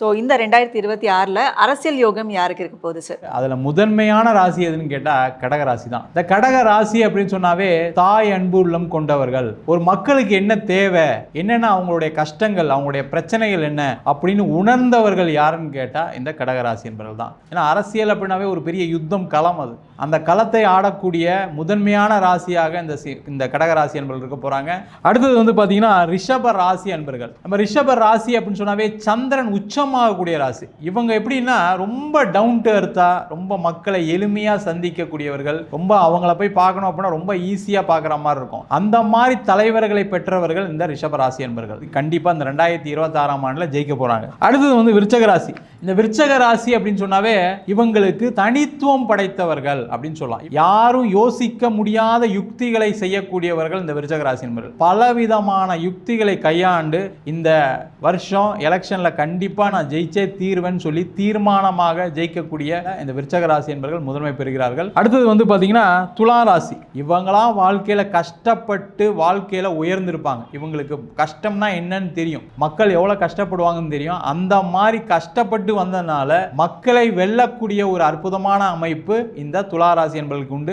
So இந்த ரெண்டாயிரத்தி இருபத்தி ஆறில் அரசியல் யோகம் யாருக்கு இருக்க போகுது சார் அதில் முதன்மையான ராசி எதுன்னு கேட்டால் கடக ராசி தான். இந்த கடக ராசி அப்படின்னு சொன்னாவே தாய் அன்பு உள்ளம் கொண்டவர்கள். ஒரு மக்களுக்கு என்ன தேவை என்னென்ன அவங்களுடைய கஷ்டங்கள் அவங்களுடைய பிரச்சனைகள் என்ன அப்படின்னு உணர்ந்தவர்கள் யாருன்னு கேட்டால் இந்த கடக ராசி என்பவர்கள் தான். ஏன்னா அரசியல் அப்படின்னாவே ஒரு பெரிய யுத்தம் களம் அது. அந்த களத்தை ஆடக்கூடிய முதன்மையான ராசியாக இந்த இந்த கடக ராசி என்பவர்கள் இருக்க போகிறாங்க அடுத்தது வந்து பார்த்தீங்கன்னா ரிஷப ராசி அன்பர்கள். நம்ம ரிஷப ராசி அப்படின்னு சொன்னாவே சந்திரன் உச்சம் உச்சமாகக்கூடிய ராசி. இவங்க எப்படின்னா ரொம்ப டவுன் டு எர்த்தா ரொம்ப மக்களை எளிமையாக சந்திக்கக்கூடியவர்கள் ரொம்ப அவங்கள போய் பார்க்கணும் அப்படின்னா ரொம்ப ஈஸியாக பார்க்குற மாதிரி இருக்கும். அந்த மாதிரி தலைவர்களை பெற்றவர்கள் இந்த ரிஷப ராசி என்பர்கள். கண்டிப்பாக இந்த ரெண்டாயிரத்தி இருபத்தாறாம் ஆண்டில் ஜெயிக்க போகிறாங்க அடுத்தது வந்து விருச்சக ராசி. இந்த விருச்சக ராசி அப்படின்னு சொன்னாவே இவங்களுக்கு தனித்துவம் படைத்தவர்கள் அப்படின்னு சொல்லலாம். யாரும் யோசிக்க முடியாத யுக்திகளை செய்யக்கூடியவர்கள் இந்த விருச்சக ராசி என்பர்கள். பலவிதமான யுக்திகளை கையாண்டு இந்த வருஷம் எலெக்ஷன்ல கண்டிப்பா நான் ஜெயிச்சே தீர்வேன்னு சொல்லி தீர்மானமாக ஜெயிக்கக்கூடிய இந்த விருச்சக ராசி என்பவர்கள் முதன்மை பெறுகிறார்கள். அடுத்தது வந்து பாத்தீங்கன்னா துலா ராசி. இவங்களாம் வாழ்க்கையில கஷ்டப்பட்டு வாழ்க்கையில உயர்ந்திருப்பாங்க. இவங்களுக்கு கஷ்டம்னா என்னன்னு தெரியும். மக்கள் எவ்வளவு கஷ்டப்படுவாங்கன்னு தெரியும். அந்த மாதிரி கஷ்டப்பட்டு வந்ததுனால மக்களை வெல்லக்கூடிய ஒரு அற்புதமான அமைப்பு இந்த துளாராசி என்பதற்கு உண்டு.